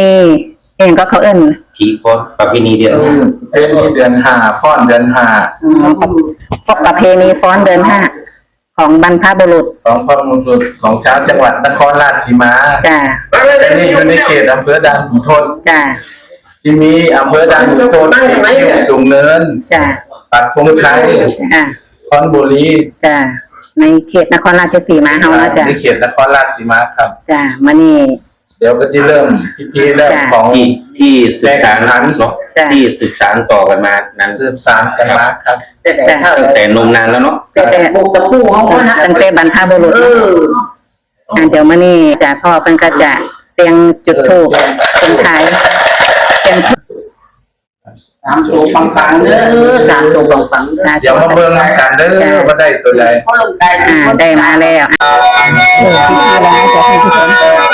นี่เองก็เขาเอิ้นผีฟ้อนประเพณีเดียวเออเป็นที่เดือนห้าฟ้อนเดือนห้าอืมประเพณีฟ้อนเดินห้าของบรรพบุรุษของพ่อมุรุษของชาวจังหวัดนครราชสีมาจ้าแต่นี่อยู่ในเขตอำเภอด่านขุนทนจ้าที่มีอำเภอด่านขุนทนที่สูงเนินจ้าปักธงชัยจ้าคอนบุรีจ้าในเขตนครราชสีมาเฮาเนาะจ้าในเขตนครราชสีมาครับ จ้ามานี่ เดี๋ยวก็จะเริ่มพิธีเริ่มจ้ะของ ที่ที่สืบสานแม่ขัน เนาะจ้ะ ที่สืบสานต่อกันมานั้นสืบสานกันมาครับจ้าตั้งแต่นมนานแล้วเนาะตั้งแต่บุกตะคู่เฮาตั้งแต่บรรพบุรุษเนาะอ่าเดี๋ยวมานี่จ้าพ่อเพิ่นก็จะเสียงจุดธูปคนไทายเสียงทูปสามตัวปังๆเด้อสามตัวปังๆเด้อสาธุเดี๋ยวมาเบิ่งกันเด้อว่าได้ตัวใด เขาลงได้อ่าได้มาแล้วอะเออพิธีแล้วนะจ้าท่าน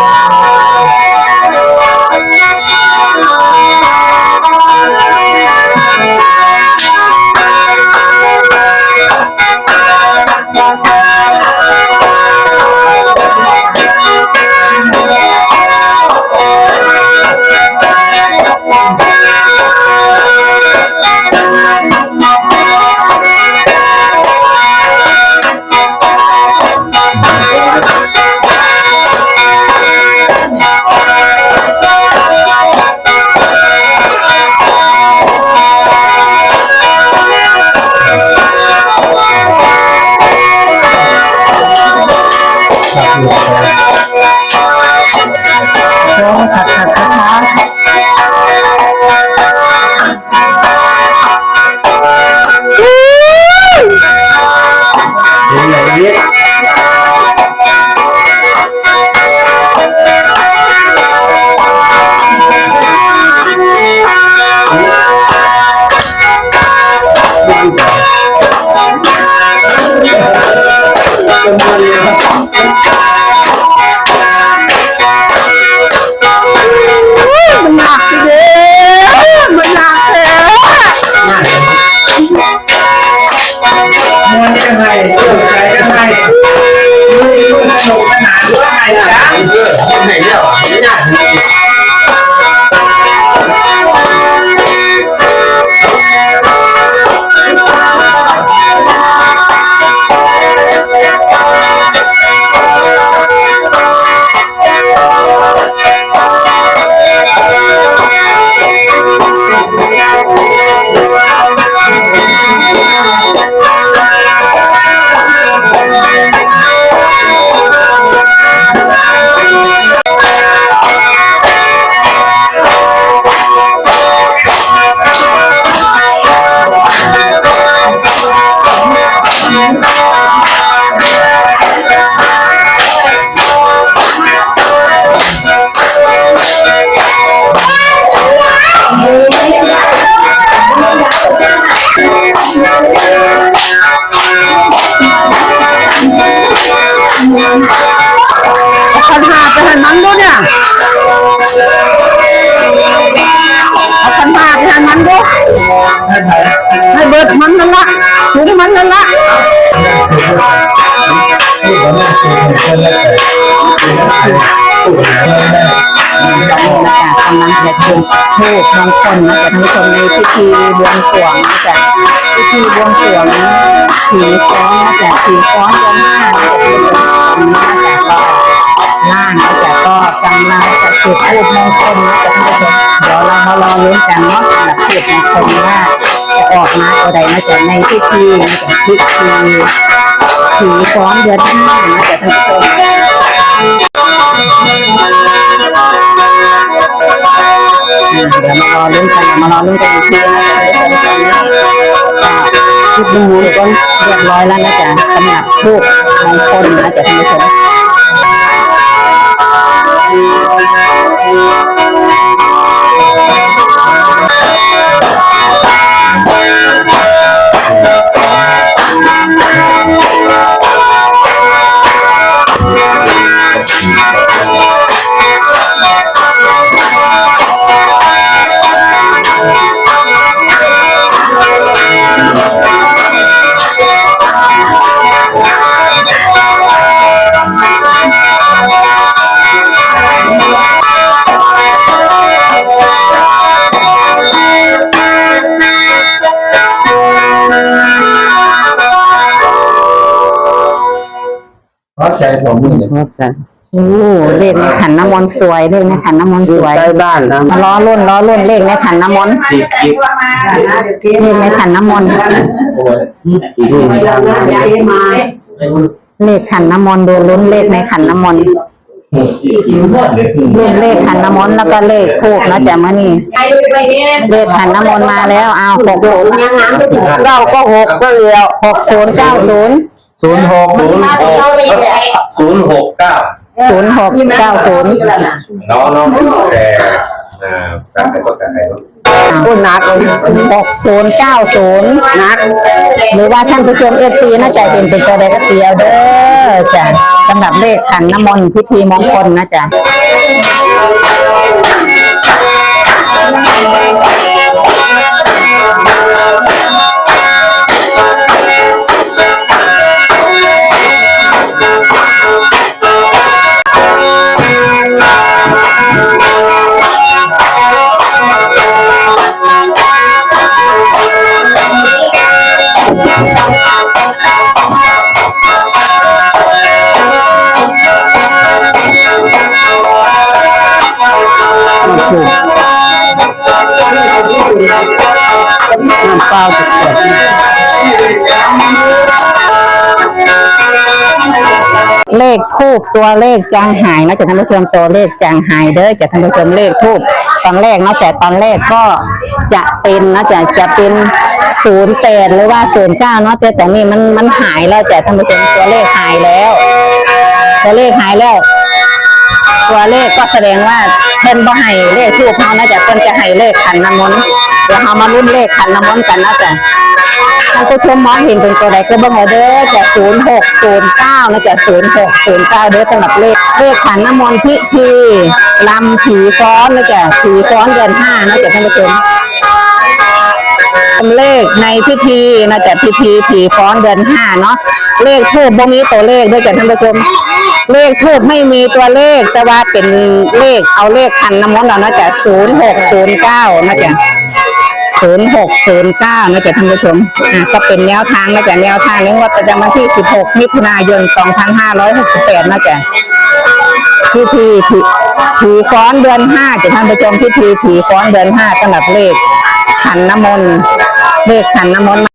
โนาไปหันมันดูเนี่ยเอาขันหาไปหันมันดูให้เบิดมันนั่นละสูงมันนั่นละตอนนี้นะจ๊ะกำลังจะจุดทูบมงคลนะจ๊ะท่านผู้ชมในพิธีบวงสรวงนะจ๊ะพิธีบวงสรวงผีฟ้อนนะจ๊ะผีฟ้อนเดือนห้านะจ๊ะท่านผู้อนนี้นะจ๊ะ ล่างนะจ๊ะก็กำลังจะจุดทูบมงคลนะจ๊ะท่านผู้ชมเดี๋ยวเรามารอลุ้นกันเนาะสำหรับทูบมงคลว่าจะออกมาตัวใดนะจ๊ะในพิธีนะจ๊ะพิธีผีฟ้อนเดือนห้านะจ๊ะท่านผู้ชมเดี๋ยวมารอลุ้นกันมารอลุ้นกันอีกทีนะจ๊ะท่านผู้ชุดลุงหมูก็เรียบร้อยแล้วนะจ๊ะสำหรับทูบมงคลนะจ๊ะท่านผู้ชม ส องหมื่นเนี่ยโอ้เลขในขันน้ำมนต์สวยเลขในขันน้ำมนต์สวยใกล้บ้านนะมาล้อรุ่นล้อรุ่นเลขในขันน้ำมนต์จีบจีบเลขในขันน้ำมนต์โอ้ยจีบจีบเลขขันน้ำมนต์ดูลุ้นเลขในขันน้ำมนต์รุ่นเลขขันน้ำมนต์แล้วก็เลขทูบนะจ๊ะมื่อนี้เลขขันน้ำมนต์มาแล้วเอาหกศูนย์เก้าก็หกก็เหลือหกศูนย์เก้าศูนย์ ศูนย์หกศูนย์หกศูนย์หกเก้าศูนย์หกเก้าศูนย์น้องน้องแต่อ่าตั้งแต่ก็แต่ไหนวะรุ่นนัดหกศูนย์เก้าศูนย์นัดหรือว่าท่านผู้ชมเอฟซีน่าจะเห็นเป็นตัวใดก็เตียวเด้อจ้ะสำหรับเลขขันน้ำมนต์พิธีมงคลนะจ๊ะ เปล่าจุดเกิดเลขทูบตัวเลขจางหายนะจ๊ะท่านผู้ชมตัวเลขจางหายเด้อจ้ะท่านผู้ชมเลขทูบตอนแรกนะจ๊ะตอนแรกก็จะเป็นนะจ๊ะจะเป็นศูนย์แปดหรือว่าศูนย์เก้าเนาะแต่แต่นี่มันมันหายแล้วจ้ะท่านผู้ชมตัวเลขหายแล้ว ตัวเลขหายแล้ว ตัวเลขก็แสดงว่าเพิ่นบ่ให้เลขทูบเฮานะจ๊ะเพิ่นจะให้เลขขันน้ำมนต์เดี๋ยวเฮามาลุ้นเลขขันน้ำมนต์กันนะจ๊ะท่านผู้ชมมองเห็นเป็นตัวใดก็เบิ่งเอาเด้อจ้ะ0609นะจ๊ะ0609เด้อสำหรับเลขเลขขันน้ำมนต์พิธีลำผีฟ้อนนะจ๊ะผีฟ้อนเดือนห้านะจ๊ะท่านผู้ชมเลขในพิธีนะจ๊ะพิธีผีฟ้อนเดือนห้าเนาะเลขทูบบ่มีตัวเลขด้วยจ้ะท่านผู้ชม เลขทูบไม่มีตัวเลข แต่ว่าเป็นเลขเอาเลขคันน้ำมนต์เรานะจ๊ะศูนย์หกศูนย์เก้านะจ๊ะศูนย์หกศูนย์เก้านะจ๊ะท่านผู้ชมอะก็เป็นแนวทางนะจ๊ะแนวทางนี้ว่าประจำวันที่สิบหกมิถุนายนสองพันห้าร้อยหกสิบแปดนะจ๊ะพิธีผีผีฟ้อนเดือนห้าจ้ะท่านผู้ชมพิธีผีฟ้อนเดือนห้าสำหรับเลขขันน้ำมนต์เลขขันน้ำมนต์